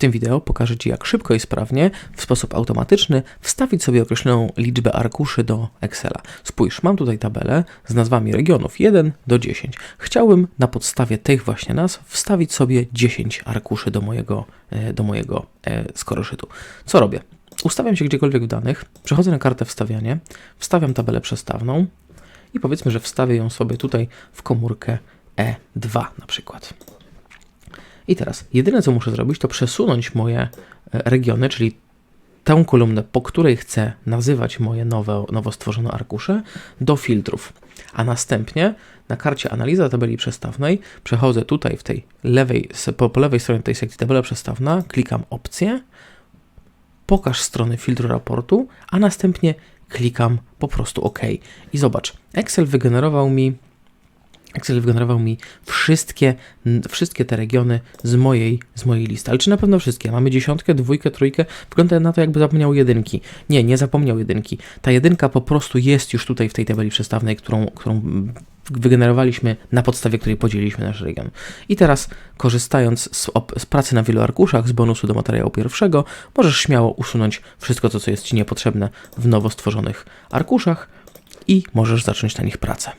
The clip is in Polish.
tym wideo pokażę Ci, jak szybko i sprawnie, w sposób automatyczny, wstawić sobie określoną liczbę arkuszy do Excela. Spójrz, mam tutaj tabelę z nazwami regionów 1 do 10. Chciałbym na podstawie tych właśnie nazw wstawić sobie 10 arkuszy do mojego, e, do mojego e, skoroszytu. Co robię? Ustawiam się gdziekolwiek w danych, przechodzę na kartę wstawianie, wstawiam tabelę przestawną i powiedzmy, że wstawię ją sobie tutaj w komórkę E2 na przykład. I teraz jedyne co muszę zrobić, to przesunąć moje e, regiony, czyli tę kolumnę, po której chcę nazywać moje nowe, nowo stworzone arkusze, do filtrów. A następnie na karcie analiza tabeli przestawnej przechodzę tutaj w tej lewej, po, po lewej stronie tej sekcji tabela przestawna, klikam opcję, pokaż strony filtru raportu, a następnie klikam po prostu OK. I zobacz, Excel wygenerował mi Excel wygenerował mi wszystkie, wszystkie te regiony z mojej, z mojej listy. Ale czy na pewno wszystkie? Mamy dziesiątkę, dwójkę, trójkę. Wygląda na to, jakby zapomniał jedynki. Nie, nie zapomniał jedynki. Ta jedynka po prostu jest już tutaj w tej tabeli przestawnej, którą, którą wygenerowaliśmy, na podstawie której podzieliliśmy nasz region. I teraz, korzystając z, z pracy na wielu arkuszach, z bonusu do materiału pierwszego, możesz śmiało usunąć wszystko to, co jest Ci niepotrzebne w nowo stworzonych arkuszach i możesz zacząć na nich pracę.